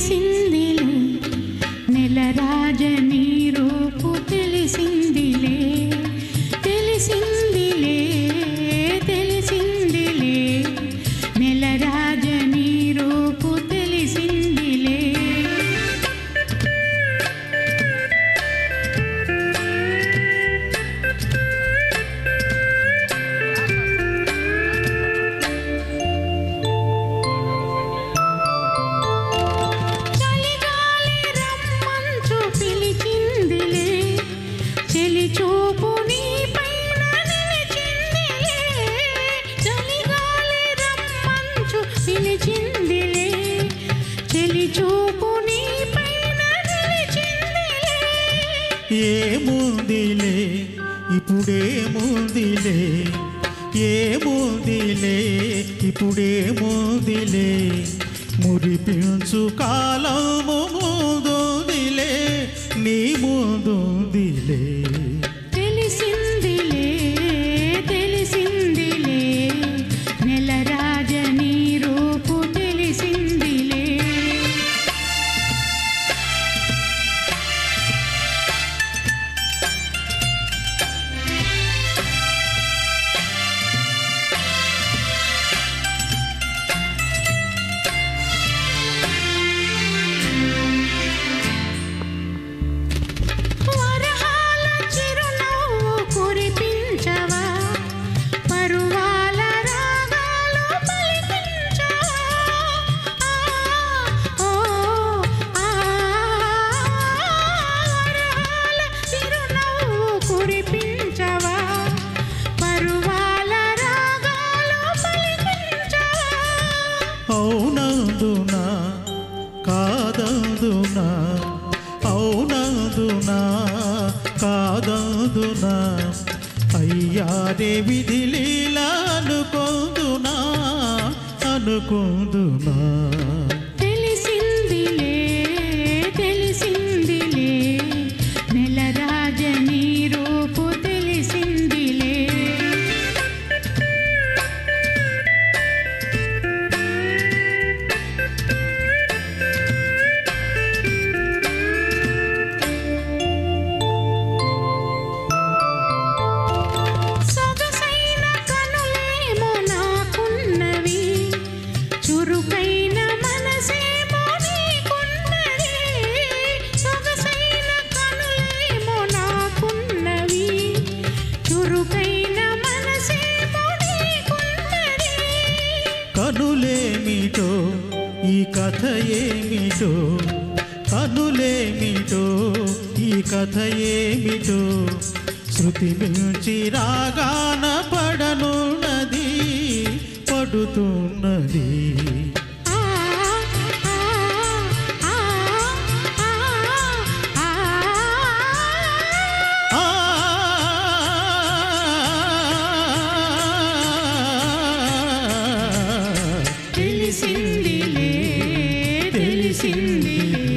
తెలిసిందిలే నెల రాజనీ ఏముందిలే ఇప్పుడేముందిలే ఏముందిలే ఇప్పుడేముందిలే మురిపించు కాలము ముందుదిలే నీ ముందు కాదందునా? అవునందునా? కాదందునా? అయ్యారే విధి లీలా అనుకుందునా? అనుకుందు ఏమిటో ఈ కథ ఏమిటో కనులేమిటో ఈ కథ ఏమిటో శృతి మించి రాగాన పడనున్నది పడుతున్నది. 心里。